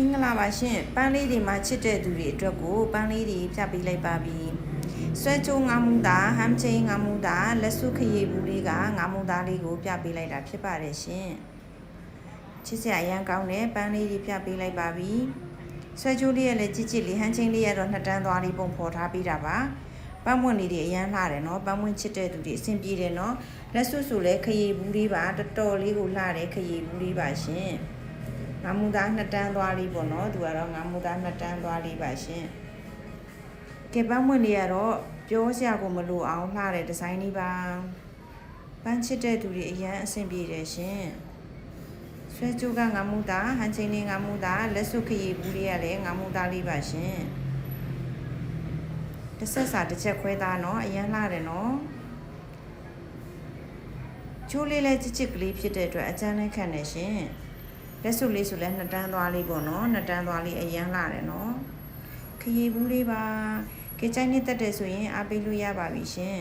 မင်္ဂလာပါရှင်ပန်းလေးတွေမှာချစ်တဲ့သူတွေအတွက်ကိုပန်းလေးတွေဖြတ်ပေးလိုက်ပါပြီဆွဲချိုးငါမူတာဟမ်ချင်းငါမူတာလက်စုခရီဘူးလေးကငါမူတာလေးကိုပြပေးလိုက်တာဖြစ်ပါတယ်ရှင်ချစ်စရာအရန်ကောင်းတဲ့ပန်းလေးတွေဖြတ်ပေးလိုက်ပါပြီဆွဲချိုးလေးရဲ့လည်းကြစ်ကြစ်လေးဟမ်ချင်းလေးရတော့နှစ်တန်းသွားလေးပုံဖော်ထားပေးတာပါပန်းမွင့်လေးတွေအရန်လှတယ်နော်ပန်းမွင့်ချစ်တဲ့သူတွေအဆင်ပြေတယ်နော်လက်စုစုလည်းခရီဘူးလေးပါတော်တော်လေးကိုလှတယ်ခရီဘူးလေးပါရှင် ငါမူသားနှစ်တန်းသွားလေးပေါ့နော်သူကတော့ငါမူသားနှစ်တန်းသွားလေးပါရှင်ကဲပန်းမွင့်လေးကတော့ပြောစရာကိုမလိုအောင်လှတဲ့ဒီဇိုင်းလေးပါပန်းချစ်တဲ့သူတွေအရန်အဆင်ပြေတယ်ရှင်ဆွဲကျိုးကငါမူသားဟန်ချင်းလေးငါမူသားလက်စုခရီဘူးလေးရလည်းငါမူသားလေးပါရှင်တစ်ဆက်စာတစ်ချက်ခွဲသားနော်အရန်လှတယ်နော်ချိုးလေးလည်းချစ်ချစ်ကလေးဖြစ်တဲ့အတွက်အကျန်းနဲ့ခံတယ်ရှင် လက်စုလေးဆိုလဲနှစ်တန်းသွားလေးပေါ့နော်နှစ်တန်းသွားလေးအရန်လာတယ်နော်ခရီးဘူးလေးပါကြိုက်နေတတ်တယ်ဆိုရင်အားပေးလို့ရပါပြီရှင်